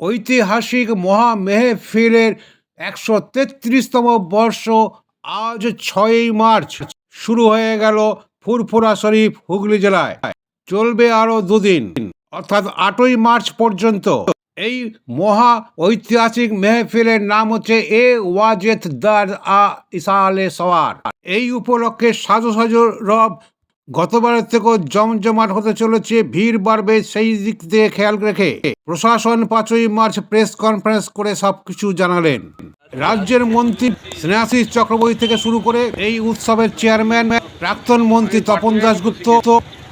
ঐতিহাসিক মহা মেহফিলের একশো তেত্রিশতম বর্ষ আজ ছয়ই মার্চ। শুরু হয়ে গেল ফুরফুরা শরীফ হুগলি জেলায়। চলবে আরও দুদিন, অর্থাৎ আটই মার্চ পর্যন্ত। এই মহা ঐতিহাসিক মেহফিলের নাম হচ্ছে এ ওয়াজেদ দার আ ইসালে সওয়ার। এই উপলক্ষে সাজো সাজো রব গতবারের থেকেও জমজমাট হতে চলেছে, ভিড় বাড়বে সেই দিক দিয়ে খেয়াল রেখে। প্রশাসন পাঁচই মার্চ প্রেস কনফারেন্স করে সবকিছু জানালেন। রাজ্যের মন্ত্রী স্নেহাশিস চক্রবর্তী থেকে শুরু করে এই উৎসবের চেয়ারম্যান, প্রাক্তন মন্ত্রী তপন দাশগুপ্ত,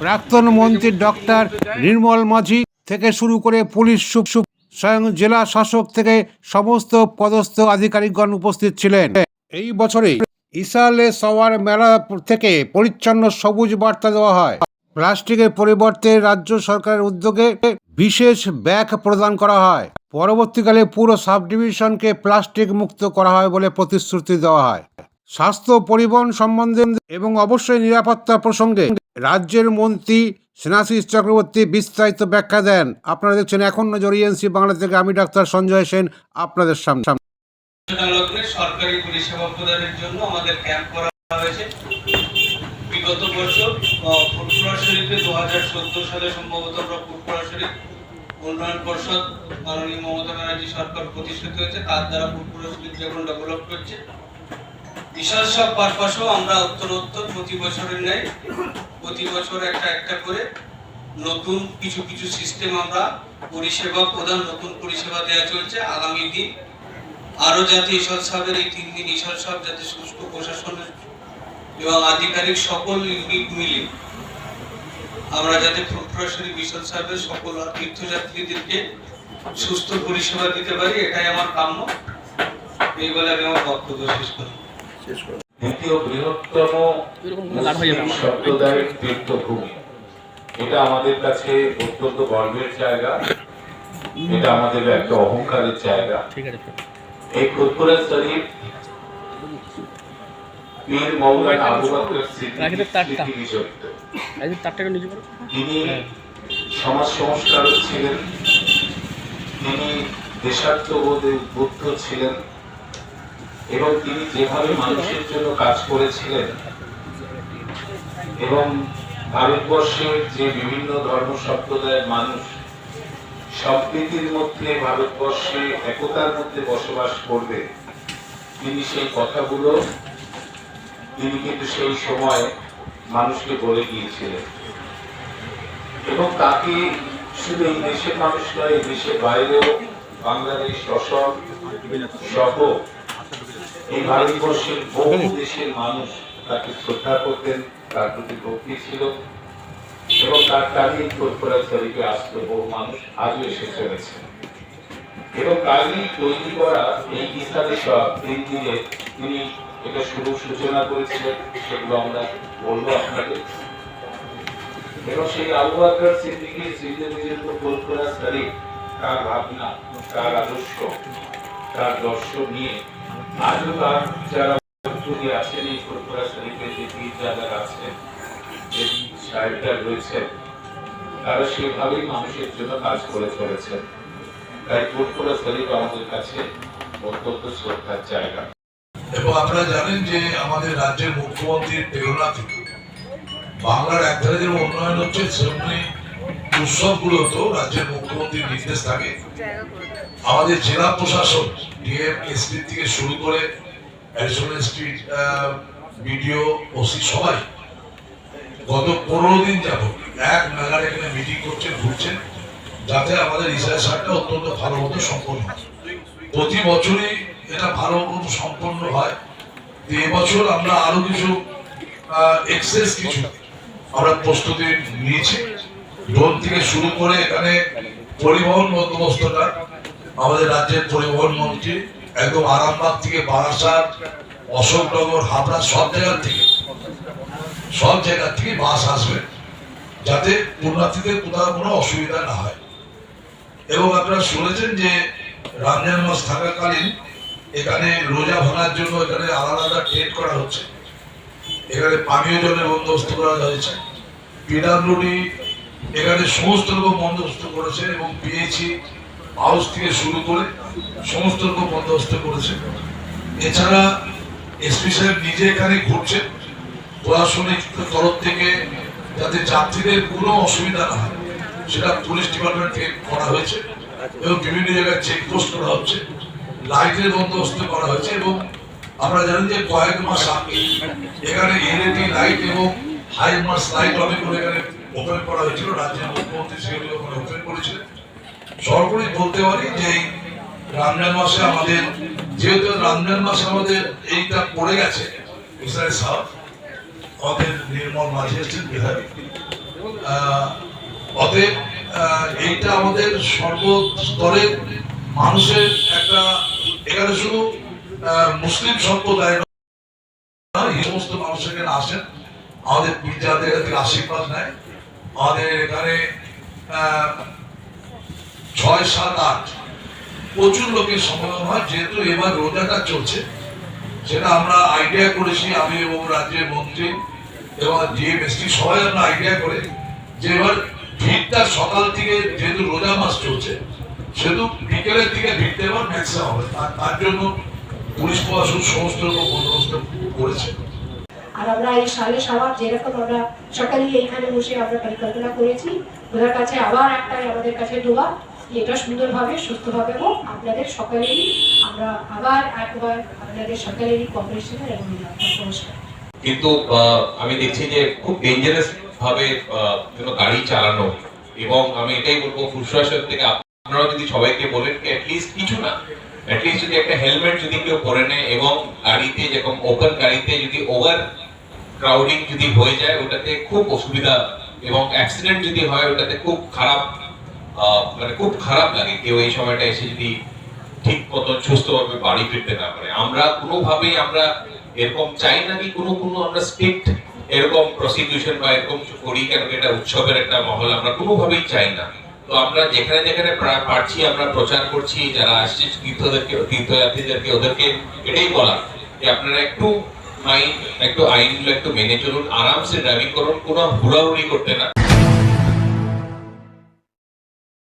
প্রাক্তন মন্ত্রী ডক্টর নির্মল মাঝি থেকে শুরু করে পুলিশ সুপ স্বয়ং জেলা শাসক থেকে সমস্ত পদস্থ আধিকারিকগণ উপস্থিত ছিলেন। এই বছরে ইসালে সওয়ার মেলা থেকে পরিচ্ছন্ন সবুজ বার্তা দেওয়া হয়। প্লাস্টিকের পরিবর্তে রাজ্য সরকারের উদ্যোগে বিশেষ ব্যাগ প্রদান করা হয়। পরবর্তীকালে পুরো সাব ডিভিশনকে প্লাস্টিক মুক্ত করা হয় বলে প্রতিশ্রুতি দেওয়া হয়। স্বাস্থ্য পরিবহন সম্বন্ধে এবং অবশ্যই নিরাপত্তা প্রসঙ্গে রাজ্যের মন্ত্রী সেনাশিস চক্রবর্তী বিস্তারিত ব্যাখ্যা দেন। আপনারা দেখছেন এখন নজর ইএনসি বাংলা থেকে, আমি ডাক্তার সঞ্জয় সেন, আপনাদের সামনে। লগ্নে সরকারি পরিষেবা প্রদানের জন্য আমাদের ক্যাম্প করা হয়েছে। বিগত বছর ফুরফুরা শরীফে দু হাজার চোদ্দ সালে সম্ভবত আমরা ফুরফুরা শরীফ উন্নয়ন পর্ষদ মাননীয় মমতা সরকার প্রতিষ্ঠিত হয়েছে, তার দ্বারা ফুরফুরা শরীফ ডেভেলপ করছে। বিশাল সব পারপাসেও আমরা উত্তরোত্তর প্রতি বছরের ন্যায়, প্রতি বছর একটা একটা করে নতুন কিছু কিছু সিস্টেম আমরা পরিষেবা প্রদান, নতুন পরিষেবা দেওয়া চলছে। আগামী দিন আরও যাতে ঈশ্বর সাহেবের এই তিন দিন ঈশ্বর সাহেব যাতে সুষ্ঠু প্রশাসনের এবং আধিকারিক সকল ইউনিট মিলে আমরা যাতে সরাসরি ঈশ্বর সাহেবের সকল তীর্থযাত্রীদেরকে সুস্থ পরিষেবা দিতে পারি এটাই আমার কাম্য। এই বলে আমি আমার বক্তব্য শেষ করি। দ্বিতীয় বৃহত্তম সম্প্রদায়ের তীর্থভূমি। এটা আমাদের কাছে অত্যন্ত গর্বের জায়গা। এটা আমাদের একটা অহংকারের জায়গা। এই ফুরফুরা শরীফ পীর মৌলানা আবু বকর বিজড়িত। করো তিনি সমাজ সংস্কারক ছিলেন। তিনি দেশাত্মবোধে উদ্বুদ্ধ ছিলেন। এবং তিনি যেভাবে মানুষের জন্য কাজ করেছিলেন এবং ভারতবর্ষের যে বিভিন্ন ধর্ম সম্প্রদায়ের মানুষ সম্প্রীতির মধ্যে ভারতবর্ষে একতার মধ্যে বসবাস করবে, তিনি সেই কথাগুলো, তিনি কিন্তু সেই সময় মানুষকে বলে গিয়েছিলেন এবং তাকে শুধু এই দেশের মানুষ নয়, এই দেশের বাইরেও বাংলাদেশ অসম সহ এই ভারতবর্ষের বহু দেশের মানুষ তাকে শ্রদ্ধা করতেন, তার প্রতি ভক্তি ছিল। এবং তার কাজে ফুরফুরা শরীফে আসতো বহু মানুষ আজও এসে চলেছে। এবং কাজী তৈরি করা এই ইসলামী সব দিন দিনে তিনি এটা শুরু সূচনা করেছিলেন, সেগুলো আমরা বলব আপনাকে এবং সেই আবু সিদ্দিকীর স্মৃতি বিজড়িত ফুরফুরা শরীফ তার ভাবনা, তার আদর্শ, তার দর্শন নিয়ে আজও তার যারা আছেন এই সাহেবরা রয়েছেন তারা সেভাবেই মানুষের জন্য কাজ করে চলেছেন তাই ফুরফুরা শরীফ আমাদের কাছে অত্যন্ত শ্রদ্ধার জায়গা। এবং আপনারা জানেন যে আমাদের রাজ্যের মুখ্যমন্ত্রীর প্রেরণা থেকে বাংলার একধারে যেমন উন্নয়ন হচ্ছে সেমনি উৎসবগুলোতেও রাজ্যের মুখ্যমন্ত্রীর নির্দেশ থাকে। আমাদের জেলা প্রশাসন ডিএম এসপি থেকে শুরু করে অ্যাডিশনাল স্ট্রিট বিডিও, ওসি সবাই গত পনেরো দিন যাব। এক মেলার এখানে মিটিং করছেন, ঘুরছেন। যাতে আমাদের রিসার্চ সারটা অত্যন্ত ভালো মতো সম্পন্ন প্রতি বছরই এটা ভালো মতো সম্পন্ন হয়। এবছর আমরা আরও কিছু এক্সেস কিছু আমরা প্রস্তুতি নিয়েছি। ড্রোন থেকে শুরু করে এখানে পরিবহন বন্দোবস্তটা, আমাদের রাজ্যের পরিবহন মন্ত্রী, একদম আরামবাগ থেকে বারাসাত, অশোকনগর, হাবড়া, সব জায়গার থেকে। সব জায়গার থেকে বাস আসবে, যাতে পুণ্যার্থীদের কোথাও কোনো অসুবিধা না হয়। এবং আপনারা শুনেছেন যে রমজান মাস থাকাকালীন এখানে রোজা ভাঙার জন্য এখানে আলাদা আলাদা ট্রেড করা হচ্ছে। এখানে পানীয় জলের বন্দোবস্ত করা হয়েছে। পিডাব্লিউডি এখানে সমস্ত রকম বন্দোবস্ত করেছে এবং পিএইচি হাউস থেকে শুরু করে সমস্ত রকম বন্দোবস্ত করেছে। এছাড়া এসপি সাহেব নিজে এখানে ঘুরছেন। প্রশাসনিক তরফ থেকে যাতে যাত্রীদের কোনো অসুবিধা না হয়, সেটা পুলিশ ডিপার্টমেন্ট থেকে করা হয়েছে এবং বিভিন্ন জায়গায় চেকপোস্ট করা হচ্ছে, লাইটের বন্দোবস্ত করা হয়েছে এবং আমরা জানি যে কয়েক মাস আগে এখানে এলইডি লাইট এবং হাই মাস লাইট অনেকগুলো এখানে ওপেন করা হয়েছিল, রাজ্যের মুখ্যমন্ত্রী সেগুলো ওখানে ওপেন করেছিলেন। সর্বোপরি বলতে পারি যে এই রমজান মাসে আমাদের, যেহেতু রমজান মাসে আমাদের এইটা পড়ে গেছে ইসরায়েল সাহেব আমাদের নির্মল মাঝি এসছেন বিহারি। অতএব এইটা আমাদের সর্বস্তরের মানুষের একটা, এখানে শুধু মুসলিম সম্প্রদায় এই সমস্ত মানুষ এখানে আসেন। আমাদের পীরজাদের কাছে আশীর্বাদ নেয়। আমাদের এখানে ছয় সাত আট প্রচুর লোকের সমাগম হয়, যেহেতু এবার রোজাটা চলছে। সেটা আমরা আইডিয়া করেছি, আমি এবং রাজ্যের মন্ত্রী এবং ডিএমএসটি সবাই আমরা আইডিয়া করে যে এবার ভিড়টা সকাল থেকে যেহেতু রোজা মাস চলছে, সেহেতু বিকেলের দিকে ভিড়টা এবার ম্যাক্সিমাম হবে। তার- জন্য পুলিশ প্রশাসন সমস্ত রকম বন্দোবস্ত করেছে। আর আমরা এই সালে সবার যেরকম আমরা সকালে এইখানে বসে আমরা পরিকল্পনা করেছি ওদের কাছে আবার একটাই আমাদের কাছে দোয়া এটা সুন্দরভাবে, সুস্থভাবে হোক, আপনাদের সকলেরই আমরা আবার একবার আপনাদের সকলেরই কপারেশনের এবং নমস্কার। কিন্তু আমি দেখছি যে খুব ডেঞ্জারাস ভাবে গাড়ি চালানো এবং আমি এটাই বলব ফুসফাসের থেকে আপনারা যদি সবাইকে বলেন কি অ্যাটলিস্ট কিছু না অ্যাটলিস্ট যদি একটা হেলমেট যদি কেউ পরে নেয় এবং গাড়িতে যেরকম ওপেন গাড়িতে যদি ওভার ক্রাউডিং যদি হয়ে যায়, ওটাতে খুব অসুবিধা এবং অ্যাক্সিডেন্ট যদি হয়, ওটাতে খুব খারাপ মানে খুব খারাপ লাগে কেউ এই সময়টা এসে যদি ঠিক মতো সুস্থভাবে বাড়ি ফিরতে না পারে। আমরা কোনোভাবেই আমরা এরকম চাই না কি কোনো কোনো আমরা স্ট্রিক্ট এরকম প্রসিকিউশন বা এরকম করি কেন এটা উৎসবের একটা মহল, আমরা কোনোভাবেই চাই না। তো আমরা যেখানে যেখানে পারছি, আমরা প্রচার করছি, যারা আসছে তীর্থদেরকে, তীর্থযাত্রীদেরকে, ওদেরকে এটাই বলা। যে আপনারা একটু মাইন্ড একটু আইনগুলো একটু মেনে চলুন, আরামসে ড্রাইভিং করুন, কোনো হুড়াহুড়ি করতে না।